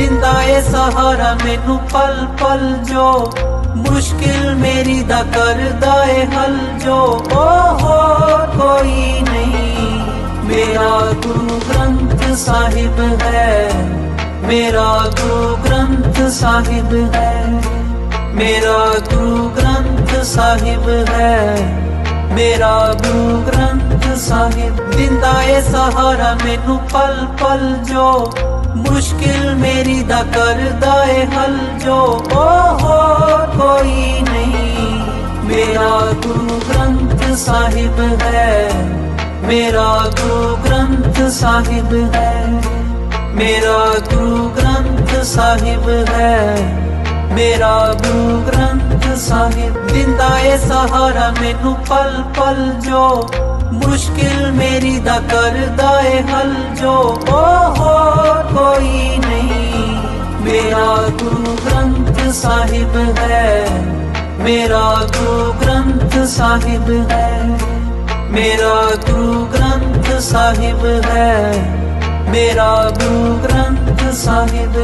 ਦਿੰਦਾ ਏ ਸਹਾਰਾ, ਮੈਨੂੰ ਪਲ ਪਲ ਜੋ। ਮੁਸ਼ਕਿਲ ਮੇਰੀ ਦਾ ਕਰਦਾ ਏ ਹੱਲ ਜੋ। ਓ ਕੋਈ ਨਹੀਂ, ਮੇਰਾ ਗੁਰੂ ਗ੍ਰੰਥ ਸਾਹਿਬ ਹੈ। ਮੇਰਾ ਗੁਰੂ ਗ੍ਰੰਥ ਸਾਹਿਬ ਹੈ। ਮੇਰਾ ਗੁਰੂ ਗ੍ਰੰਥ ਸਾਹਿਬ ਹੈ। ਮੇਰਾ ਗੁਰੂ ਗ੍ਰੰਥ ਸਾਹਿਬ ਦਿੰਦਾ ਏ ਸਹਾਰਾ, ਮੈਨੂੰ ਪਲ ਪਲ ਜੋ। ਮੁਸ਼ਕਿਲ ਮੇਰੀ ਦਾ ਕਰਦਾ ਏ ਹੱਲ ਜੋ ਓ ਕੋਈ ਨਹੀਂ। ਮੇਰਾ ਗੁਰੂ ਗ੍ਰੰਥ ਸਾਹਿਬ ਹੈ। ਮੇਰਾ ਗੁਰੂ ਗ੍ਰੰਥ ਸਾਹਿਬ ਹੈ। ਮੇਰਾ ਗੁਰੂ ਗ੍ਰੰਥ ਸਾਹਿਬ ਹੈ। ਮੇਰਾ ਗੁਰੂ ਗ੍ਰੰਥ ਸਾਹਿਬ ਦਿੰਦਾ ਏ ਸਹਾਰਾ ਮੈਨੂੰ ਪਲ ਪਲ ਜੋ। ਮੁਸ਼ਕਿਲ ਮੇਰੀ ਦਾ ਕਰਦਾ ਏ ਹਲ ਜੋ ਓ ਸਾਹਿਬ ਹੈ, ਮੇਰਾ ਗੁਰੂ ਗ੍ਰੰਥ ਸਾਹਿਬ ਹੈ। ਮੇਰਾ ਗੁਰੂ ਗ੍ਰੰਥ ਸਾਹਿਬ ਹੈ, ਮੇਰਾ ਗੁਰੂ ਗ੍ਰੰਥ ਸਾਹਿਬ